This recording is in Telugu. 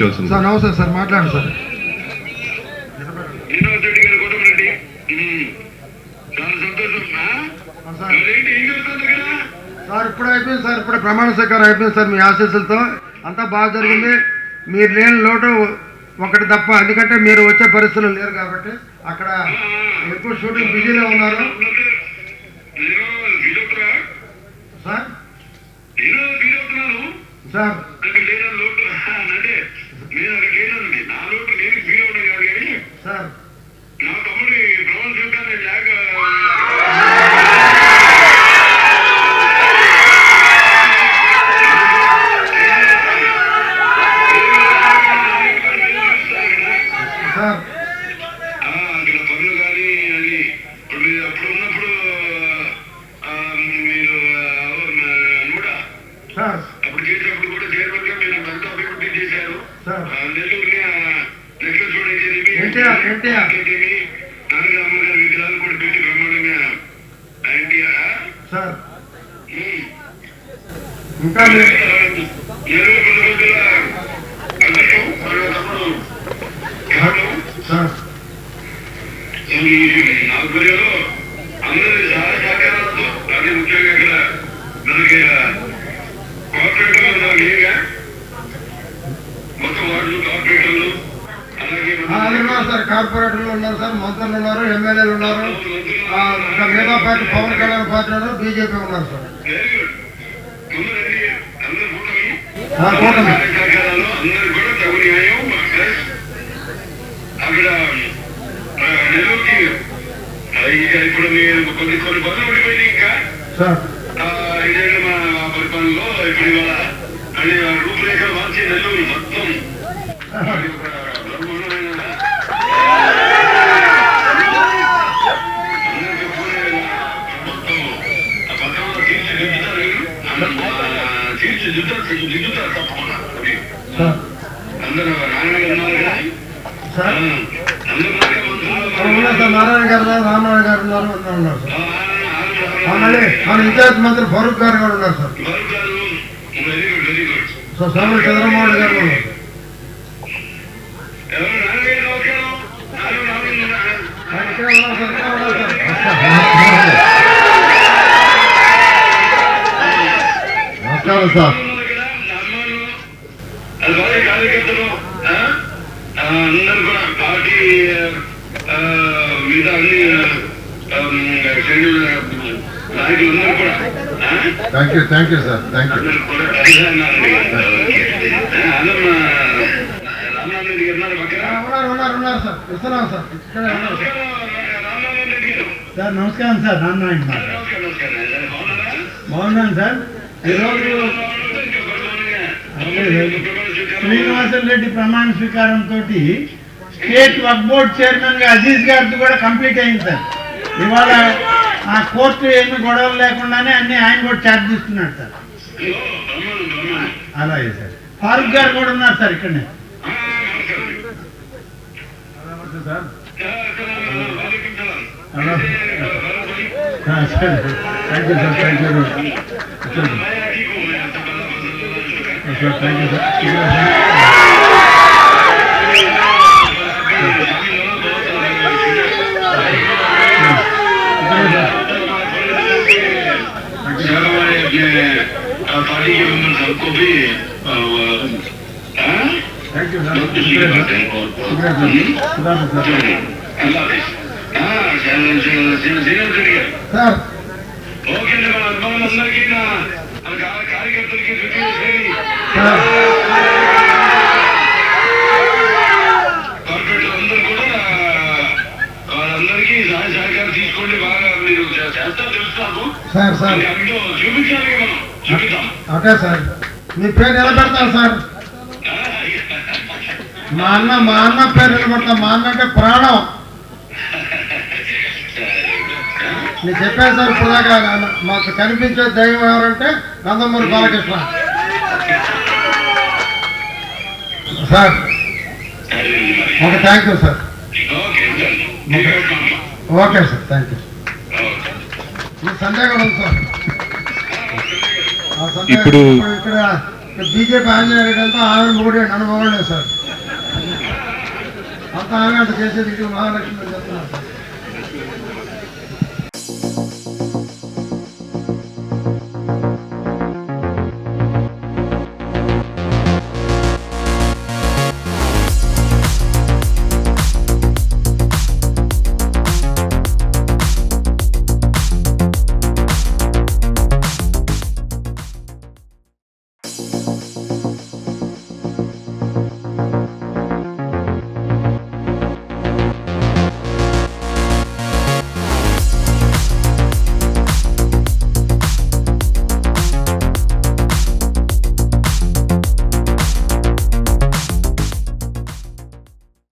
సమర్పించవలసింది సార్ నమస్తే సార్ మాట్లాడండి సార్? సార్ ఇప్పుడు అయిపోయింది సార్ ఇప్పుడు ప్రమాణ స్వీకారం అయిపోయింది సార్ మీ ఆశీస్సులతో అంతా బాగా జరిగింది మీరు లేని లోటు ఒకటి తప్ప ఎందుకంటే మీరు వచ్చే పరిస్థితులు లేరు కాబట్టి అక్కడ ఎక్కువ షూటింగ్ బిజీలో ఉన్నారు సార్ సార్ నేను అది లేనండి నా లోటు నేను ఫీల్ అవుతాను కాదు కానీ సార్. నా తమ్ముడి ప్రమాణ స్వీకారం లేక అక్కడ పనులు కానీ అది ఇప్పుడు అప్పుడు ఉన్నప్పుడు మీరు విగ్రహాలు కూడా పెట్టి బ్రహ్మాండంగా ఎన్టీఆర్ సార్ ఉమ్. ఇంకా మీరు నెల్లూరు కొన్ని రోజుల అదృష్టం మరియు తమ్ముడు కేవలం సార్ ఈ ఆధ్వర్యంలో అందరి సహాయ సహకారాలతో అది ముఖ్యంగా ఇక్కడ మనకి కార్పొరేటర్లు ఉన్నారు ఏగా మొత్తం వార్డులు కార్పొరేటర్లు అలాగే ఆ, అది ఉన్నారు సార్ కార్పొరేటర్లు ఉన్నారు సార్ మంత్రులు ఉన్నారు ఎమ్మెల్యేలు ఉన్నారు. మిగతా పార్టీ పవన్ కళ్యాణ్ పార్టీ ఉన్నారు బీజేపీ ఉన్నారు సార్. కూటమి ఇప్పుడు మీరు కొన్ని కొన్ని పనులు ఉండిపోయినాయి ఇంకా పరిపాలనలో ఇప్పుడు ఇవాళ రూపురేఖలు మార్చి నెల్లూరు మొత్తం దిద్దుతారు తప్పకుండా సార్ అందరూ నాన్నగారు నారాయణ గారు ఉన్నారు రామనారాయణ గారు ఉన్నారు ఉన్నారు సార్ మళ్ళీ మన ఇన్ఛార్జ్ మంత్రి ఫరూక్ గారు కూడా ఉన్నారు సార్ సో సోమరి చంద్రమోహన్ గారు ఉన్నారు ఉన్నారు. సార్ ఉన్నారు సార్ నమస్కారం సార్. అందరూ కూడా పార్టీ మీద అన్ని కూడా thank you thank you sir thank you ఉన్నారు సార్ ఇస్తున్నాం సార్ ఇక్కడే ఉన్నారు సార్ నమస్కారం సార్ నమస్కారం సార్. నారాయణ మాట బాగున్నాను సార్ ఈరోజు శ్రీనివాసన్ రెడ్డి ప్రమాణ స్వీకారంతో స్టేట్ వర్క్ బోర్డ్ చైర్మన్గా అజీజ్ గారితో కూడా కంప్లీట్ అయింది సార్. ఇవాళ ఆ కోర్టు ఏమి గొడవలు లేకుండానే అన్ని ఆయన కూడా ఛార్జ్ చేస్తున్నాడు సార్. అలాగే సార్. ఫారూక్ గారు కూడా ఉన్నారు సార్ ఇక్కడనే. సరే. Thank you sir thank you sir మన అభిమానులందరికీ నా మన కా- కార్యకర్తలకి రివ్యూ సార్ కార్పొరేట్లు అందరూ కూడా వాళ్ళందరికీ సహాయ సహకారం తీసుకోండి బాగా మీరు చే- చేస్తారు తెలుస్తాము సార్ సార్. అందులో చూపించాలి మనం చూపిద్దాం. Okay sir. మీ పేరు నిలబెడతాను సార్. మా అన్న మా అన్న పేరు నిలబెడతాం మా అన్న అంటే ప్రాణం. నేను చెప్పాను సార్ ఇప్పుడు దాకా నా- మాకు కనిపించే దైవం ఎవరంటే Nandamuri Balakrishna. Sir okay thank you sir. Okay sir thank you సందేహం ఉంది సార్. ఇప్పుడు- ఇక్కడ బీజేపీ ఆంజనేయ రెడ్డి అంతా ఆమె నన్ను మొగడే సార్. అంతా ఆమె అంత చేసేది మహాలక్ష్మి చెప్తున్నారు సార్.